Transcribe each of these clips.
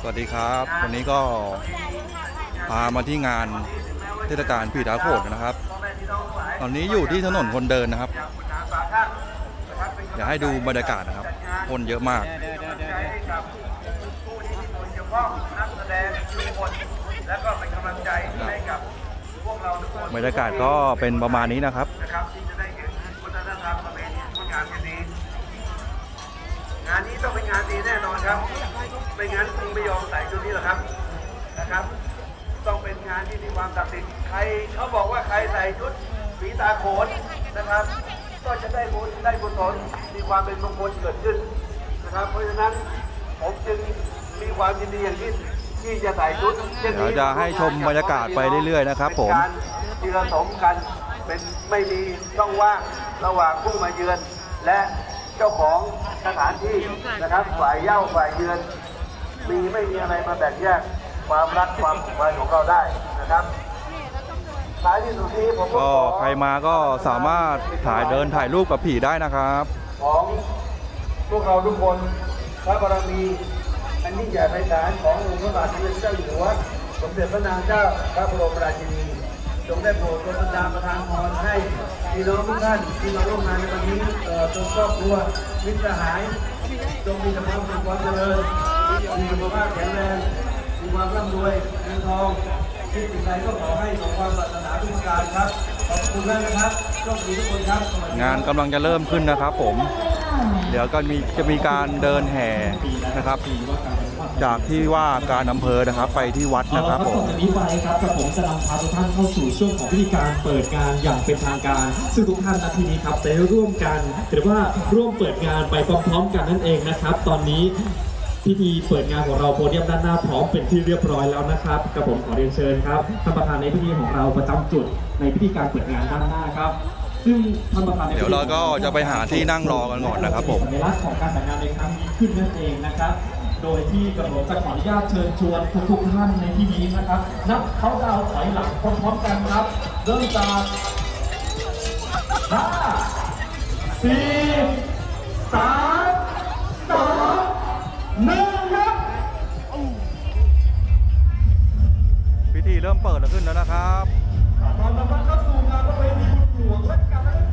สวัสดีครับ วันนี้ก็พามาที่งานเทศกาลผีตาโขดนะครับ ตอนนี้อยู่ที่ถนนคนเดินนะครับอยากให้ดูบรรยากาศนะครับ คนเยอะมากบรรยากาศก็เป็นประมาณนี้นะครับ ต้องเป็นงานดีแน่นอนครับ ไม่งั้นคงไม่ยอมใส่ชุดนี้หรอกครับ นะครับ ต้องเป็นงานที่มีความศักดิ์สิทธิ์ ใครเขาบอกว่าใครใส่ชุดสีตาโขนนะครับ ก็จะได้บุญได้บุญผลมีความเป็นมงคลเกิดขึ้นนะครับ เพราะฉะนั้นผมจึงมีความยินดีอย่างยิ่งที่จะใส่ชุดเช่นนี้เดี๋ยวจะให้ชมบรรยากาศไปเรื่อยๆนะครับผม เป็นการทีละสมกันเป็นไม่มีช่องว่างระหว่างผู้มาเยือนและ เจ้าของสถานที่นะครับฝ่ายเย่าฝ่ายเยือนมีไม่มีอะไรมาแบ่งแยกความรักความผูกพันของเราได้นะครับท้ายที่สุดนี้ผมก็ขอใครมาก็สามารถถ่ายเดินถ่ายรูปกับผีได้นะครับ ของพวกเราทุกคนพระบารมีอันยิ่งใหญ่ไพศาลขององค์พระบาทสมเด็จพระเจ้าอยู่หัวสมเด็จพระนางเจ้าพระบรมราชินี จงได้โปรดโดนบันดาลประทานพรให้พี่น้องทุกท่านที่มาร่วมงานในวันนี้เอ่อจงครอบครัวมิตรสหายจงมีแต่ความสุขความเจริญมีสุขภาพแข็งแรงมีความร่ำรวยเงินทองคิดสิ่งใดก็ขอให้สมความปรารถนาทุกประการครับขอบคุณมากนะครับโชคดีทุกคนครับสวัสดีครับงานกำลังจะเริ่มขึ้นนะครับผม เดี๋ยวก็มีจะมีการเดินแห่นะครับ จากที่ว่าการอำเภอนะครับไปที่วัดเอานะคละรับครับผต่อมจากนี้ไปครับกับผมจะนำพาทุกท่านเข้าสู่ช่วงของพิธีการเปิดงานอย่างเป็นทางการ ซึ่งทุกท่านนาทีนี้ครับได้ร่วมกันหรือว่าร่วมเปิดงานไปพร้อมๆ กันนั่นเองนะครับ ตอนนี้พิธีเปิดงานของเราโพเดียมด้านหน้าพร้อมเป็นที่เรียบร้อยแล้วนะครับกับผมขอเรียนเชิญครับท่านประธานในพิธีของเราประจำจุดในพิธีการเปิดงานด้านหน้าครับซึ่งท่านประธานในพิธีเดี๋ยวเราก็จะไปหาที่นั่งรอกันก่อนนะครับผมสัญลักษณ์ของการแต่งงานในครั้งนี้ขึ้นนั่นเองนะครับ โดยที่กระผมจะขออนุญาตเชิญชวนทุกๆท่านในที่นี้นะครับ นับเขาดาวน์ถอยหลังพร้อมๆกันครับ เริ่มจากห้าสี่สามสองหนึ่งครับพิธีเริ่มเปิดแล้วขึ้นแล้วนะครับตอนรับเข้าสู่งานประเพณีบุญหลวงและการ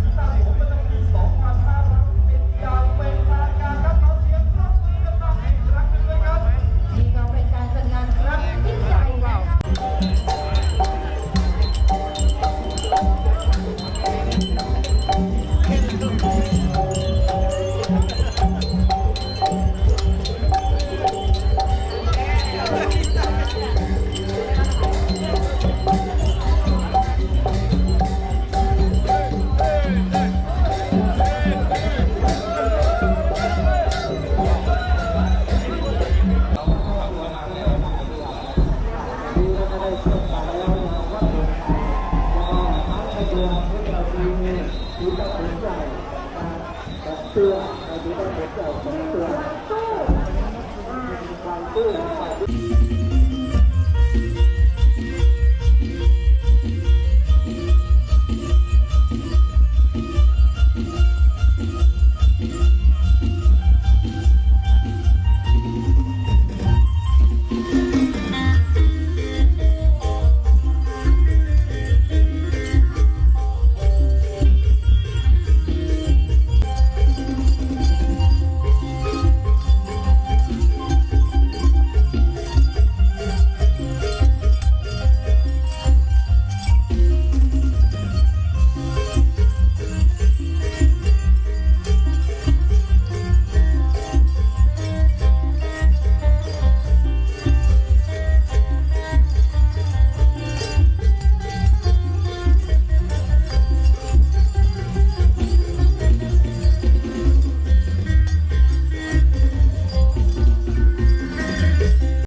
ถือว่าสนใจของเสื้อถือว่าสนใจของเตือนการเตือน